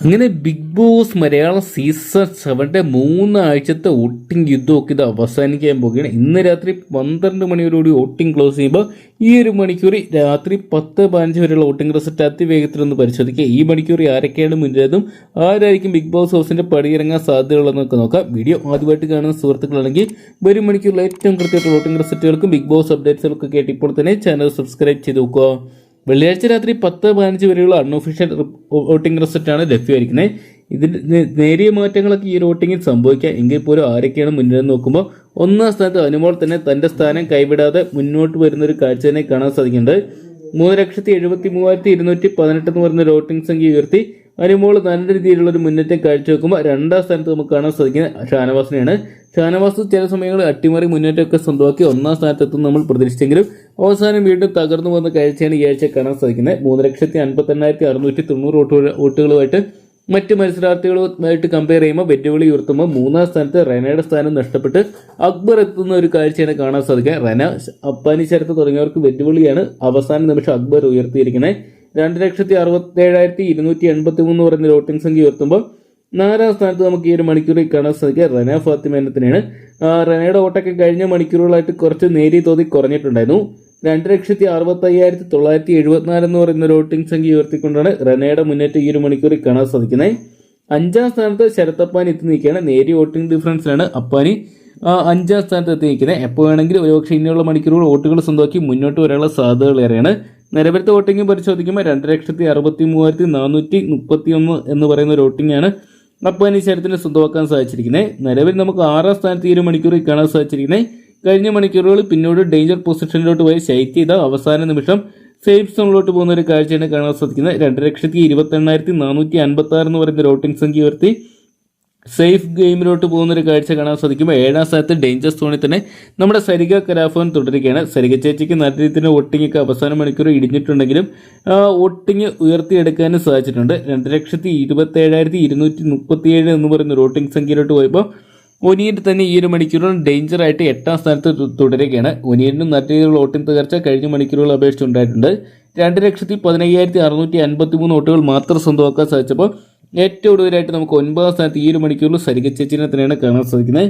അങ്ങനെ big Boss Malayalam season സെവന്റെ മൂന്നാഴ്ചത്തെ വോട്ടിംഗ് യുദ്ധമൊക്കെ ഇത് അവസാനിക്കാൻ പോകുകയാണ് ഇന്ന് രാത്രി പന്ത്രണ്ട് മണിയോടുകൂടി വോട്ടിംഗ് ക്ലോസ് ചെയ്യുമ്പോൾ ഈ ഒരു മണിക്കൂർ രാത്രി പത്ത് പതിനഞ്ച് വരെയുള്ള വോട്ടിംഗ് റിസൾട്ട് അതിവേഗത്തിൽ ഒന്ന് പരിശോധിക്കുക. ഈ മണിക്കൂർ ആരൊക്കെയാണ് മുന്നേതും ആരായിരിക്കും ബിഗ് ബോസ് ഹൗസിന്റെ പടിയിറങ്ങാൻ സാധ്യതയുള്ളതെന്നൊക്കെ നോക്കാം. വീഡിയോ ആദ്യമായിട്ട് കാണുന്ന സുഹൃത്തുക്കളാണെങ്കിൽ വരും മണിക്കൂറിൽ ഏറ്റവും കൃത്യമായിട്ട് വോട്ടിംഗ് റിസൾട്ടുകൾക്കും ബിഗ് ബോസ് അപ്ഡേറ്റ്സുകൾക്കൊക്കെ ആയിട്ട് ഇപ്പോൾ തന്നെ ചാനൽ സബ്സ്ക്രൈബ് ചെയ്ത് നോക്കുക. വെള്ളിയാഴ്ച രാത്രി പത്ത് പതിനഞ്ച് വരെയുള്ള അൺഒഫീഷ്യൽ വോട്ടിംഗ് റിസൾട്ടാണ് ലഭ്യമായിരിക്കുന്നത് ഇതിൽ നേരിയ മാറ്റങ്ങളൊക്കെ ഈ വോട്ടിങ്ങിൽ സംഭവിക്കാം. എങ്കിൽ പോലും ആരൊക്കെയാണ് മുന്നിലെന്ന് നോക്കുമ്പോൾ ഒന്നാം സ്ഥാനത്ത് അനുമോൾ തന്നെ തന്റെ സ്ഥാനം കൈവിടാതെ മുന്നോട്ട് വരുന്ന ഒരു കാഴ്ച തന്നെ കാണാൻ സാധിക്കുന്നുണ്ട്. മൂന്ന് ലക്ഷത്തി എഴുപത്തി മൂവായിരത്തി ഇരുന്നൂറ്റി പതിനെട്ട് എന്ന് പറയുന്ന വോട്ടിംഗ് സംഖ്യ ഉയർത്തി അനുമോൾ നല്ല രീതിയിലുള്ള ഒരു മുന്നേറ്റം കാഴ്ചവെക്കുമ്പോൾ രണ്ടാം സ്ഥാനത്ത് നമുക്ക് കാണാൻ സാധിക്കുന്നത് ഷാനവാസിനെയാണ്. ഷാനവാസ് ചില സമയങ്ങളിൽ അട്ടിമറി മുന്നേറ്റമൊക്കെ സ്വന്തമാക്കി ഒന്നാം സ്ഥാനത്തെത്തും നമ്മൾ പ്രതീക്ഷിച്ചെങ്കിലും അവസാനം വീണ്ടും തകർന്നു വന്ന കാഴ്ചയാണ് ഈ ആഴ്ച കാണാൻ സാധിക്കുന്നത്. മൂന്ന് ലക്ഷത്തി അൻപത്തി എണ്ണായിരത്തി അറുന്നൂറ്റി തൊണ്ണൂറ് വോട്ടുകളുമായിട്ട് മറ്റ് മത്സരാർത്ഥികളുമായിട്ട് കമ്പയർ ചെയ്യുമ്പോൾ വെല്ലുവിളി ഉയർത്തുമ്പോൾ മൂന്നാം സ്ഥാനത്ത് റെനയുടെ സ്ഥാനം നഷ്ടപ്പെട്ട് അക്ബർ എത്തുന്ന ഒരു കാഴ്ചയാണ് കാണാൻ സാധിക്കുക റെന അപ്പാനി ശരത്ത് തുടങ്ങിയവർക്ക് വെല്ലുവിളിയാണ് അവസാന നിമിഷം അക്ബർ ഉയർത്തിയിരിക്കുന്നത്. രണ്ട് ലക്ഷത്തി അറുപത്തി ഏഴായിരത്തി ഇരുന്നൂറ്റി എൺപത്തി മൂന്ന് പറയുന്ന വോട്ടിംഗ് സംഖ്യ ഉയർത്തുമ്പോൾ നാലാം സ്ഥാനത്ത് നമുക്ക് ഈ ഒരു മണിക്കൂറിൽ കാണാൻ സാധിക്കുക. റന ഫാത്തിമ എന്നതിനാണ് റനയുടെ വോട്ടൊക്കെ കഴിഞ്ഞ മണിക്കൂറുകളായിട്ട് കുറച്ച് നേരിയ തോതിൽ കുറഞ്ഞിട്ടുണ്ടായിരുന്നു. രണ്ട് ലക്ഷത്തി അറുപത്തി അയ്യായിരത്തി തൊള്ളായിരത്തി എഴുപത്തിനാല് എന്ന് പറയുന്ന ഒരു വോട്ടിംഗ് സംഖ്യ ഉയർത്തിക്കൊണ്ടാണ് റനയുടെ മുന്നേറ്റം ഈ ഒരു മണിക്കൂറിൽ കാണാൻ സാധിക്കുന്നത്. അഞ്ചാം സ്ഥാനത്ത് ശരത്തപ്പാൻ എത്തി നിൽക്കുകയാണ്. നേരിയ വോട്ടിംഗ് ഡിഫറൻസിലാണ് അപ്പാനി. അഞ്ചാം സ്ഥാനത്ത് എത്തി നിൽക്കുന്നത്. എപ്പോൾ വേണമെങ്കിലും ഒരുപക്ഷെ ഇനിയുള്ള മണിക്കൂറുകൾ വോട്ടുകൾ സ്വന്തമാക്കി മുന്നോട്ട് വരാനുള്ള സാധ്യതകൾ ഏറെയാണ്. നിലവിലത്തെ വോട്ടിംഗ് പരിശോധിക്കുമ്പോൾ രണ്ട് ലക്ഷത്തി അറുപത്തി മൂവായിരത്തി നാനൂറ്റി മുപ്പത്തി ഒന്ന് എന്ന് പറയുന്ന ഒരു വോട്ടിംഗ് ആണ് അപ്പാനി ശരത്തിന് സ്വന്തമാക്കാൻ സാധിച്ചിരിക്കുന്നത്. നിലവിൽ നമുക്ക് ആറാം സ്ഥാനത്ത് ഈ ഒരു മണിക്കൂറിൽ കാണാൻ സാധിച്ചിരിക്കുന്നത്. കഴിഞ്ഞ മണിക്കൂറുകൾ പിന്നോട്ട് ഡേഞ്ചർ പൊസിഷനിലോട്ട് പോയി ശൈത്യ ചെയ്ത അവസാന നിമിഷം സേഫ് സോണിലോട്ട് പോകുന്ന ഒരു കാഴ്ചയാണ് കാണാൻ സാധിക്കുന്നത്. രണ്ട് ലക്ഷത്തി ഇരുപത്തി എണ്ണായിരത്തി നാനൂറ്റി അൻപത്തി ആറ് എന്ന് പറയുന്ന റോട്ടിംഗ് സംഖ്യ ഉയർത്തി. സേഫ് ഗെയിമിലോട്ട് പോകുന്നൊരു കാഴ്ച കാണാൻ സാധിക്കുമ്പോൾ ഏഴാം സ്ഥാനത്ത് ഡേഞ്ചർ സോണിൽ തന്നെ നമ്മുടെ സരിക കലാഫോൻ തുടരുകയാണ്. സരിക ചേച്ചിക്ക് നല്ല രീതിയിൽ വോട്ടിംഗ് ഒക്കെ അവസാന മണിക്കൂർ ഇടിഞ്ഞിട്ടുണ്ടെങ്കിലും വോട്ടിങ് ഉയർത്തിയെടുക്കാനും സാധിച്ചിട്ടുണ്ട്. രണ്ട് ലക്ഷത്തി ഇരുപത്തി ഏഴായിരത്തി ഇരുന്നൂറ്റി മുപ്പത്തിയേഴ് എന്ന് പറയുന്ന വോട്ടിംഗ് സംഖ്യയിലോട്ട് പോയപ്പോൾ ഒനിയൻ തന്നെ ഈ ഒരു മണിക്കൂറിൽ ഡേഞ്ചർ ആയിട്ട് എട്ടാം സ്ഥാനത്ത് തുടരുകയാണ്. ഒനിയനും നല്ല രീതിയിലുള്ള വോട്ടിംഗ് തകർച്ച കഴിഞ്ഞ മണിക്കൂറുകൾ അപേക്ഷിച്ച് ഉണ്ടായിട്ടുണ്ട് രണ്ട് ലക്ഷത്തി പതിനയ്യായിരത്തി അറുന്നൂറ്റി അൻപത്തി മൂന്ന് വോട്ടുകൾ മാത്രം സ്വന്തമാക്കാൻ സാധിച്ചപ്പോൾ ഏറ്റവും കൂടുതലായിട്ട് നമുക്ക് ഒൻപതാം സ്ഥാനത്ത് ഈ ഒരു മണിക്കൂറിൽ സരിക ചേച്ചിനെ തന്നെയാണ് കാണാൻ സാധിക്കുന്നത്.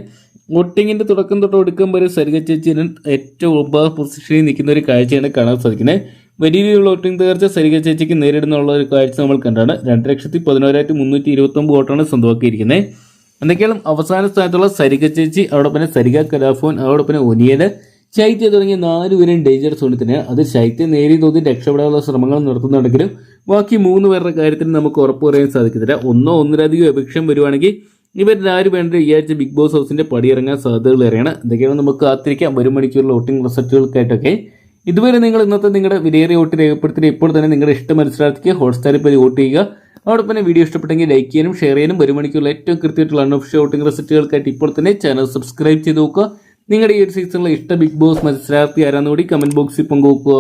വോട്ടിങ്ങിന്റെ തുടക്കം തൊട്ട് ഒടുക്കം വരെ സരിക ചേച്ചിന് ഏറ്റവും ഒമ്പതാം പൊസിഷനിൽ നിൽക്കുന്ന ഒരു കാഴ്ചയാണ് കാണാൻ സാധിക്കുന്നത്. വലിയ രീതിയിലുള്ള വോട്ടിംഗ് തകർച്ച സരിക ചേച്ചിക്ക് നേരിടുന്നുള്ള ഒരു കാഴ്ച നമ്മൾ കണ്ടാണ്. രണ്ട് ലക്ഷത്തി പതിനോരായിരത്തി മുന്നൂറ്റി ഇരുപത്തൊമ്പത് വോട്ടാണ് സ്വന്തമാക്കിയിരിക്കുന്നത്. എന്തൊക്കെയാണ് അവസാന സ്ഥാനത്തുള്ള സരിക ചേച്ചി അവിടെ പിന്നെ സരിക കലാഫോൻ അതോടൊപ്പം പിന്നെ ഒനിയന് ശൈത്യ തുടങ്ങിയ നാലുപേരും ഡേഞ്ചർ സോണിൽ തന്നെയാണ് അത് ശൈത്യം നേരിയ തോതിൽ രക്ഷപ്പെടാനുള്ള ശ്രമങ്ങൾ നടത്തുന്നുണ്ടെങ്കിലും ബാക്കി മൂന്ന് പേരുടെ കാര്യത്തിൽ നമുക്ക് ഉറപ്പ് പറയാൻ സാധിക്കത്തില്ല. ഒന്നോ ഒന്നിലധികം അപേക്ഷം വരുവാണെങ്കിൽ ഇവരിൽ ആര് വേണ്ട ഈ ആഴ്ച ബിഗ് ബോസ് ഹൗസിന്റെ പടിയിറങ്ങാൻ സാധ്യതകൾ വരെയാണ് എന്തൊക്കെയാണ് നമുക്ക് കാത്തിരിക്കാം. വരും മണിക്കൂറിൽ വോട്ടിംഗ് റിസൾട്ടുകൾക്കായിട്ടൊക്കെ. ഇതുവരെ നിങ്ങൾ ഇന്നത്തെ നിങ്ങളുടെ വിലയേറിയ വോട്ട് രേഖപ്പെടുത്തി ഇപ്പോൾ തന്നെ നിങ്ങളുടെ ഇഷ്ട മത്സരാർത്ഥിക്ക് ഹോട്ട്സ്റ്റാറിൽ പോയി വോട്ട് ചെയ്യുക. അതോടൊപ്പം തന്നെ വീഡിയോ ഇഷ്ടപ്പെട്ടെങ്കിൽ ലൈക്ക് ചെയ്യാനും ഷെയർ ചെയ്യാനും ഒരു മണിക്കൂറിൽ ഏറ്റവും കൃത്യമായിട്ടുള്ള അൺഒഫിഷ്യൽ വോട്ടിംഗ് റിസൾട്ടുകൾക്കായിട്ട് ഇപ്പോൾ തന്നെ ചാനൽ സബ്സ്ക്രൈബ് ചെയ്ത് നോക്കുക. നിങ്ങളുടെ ഈ ഒരു സീസണിലെ ഇഷ്ട ബിഗ് ബോസ് മത്സരാർത്ഥി ആരാന്നുകൂടി കമന്റ് ബോക്സിൽ പങ്കുവെക്കുക.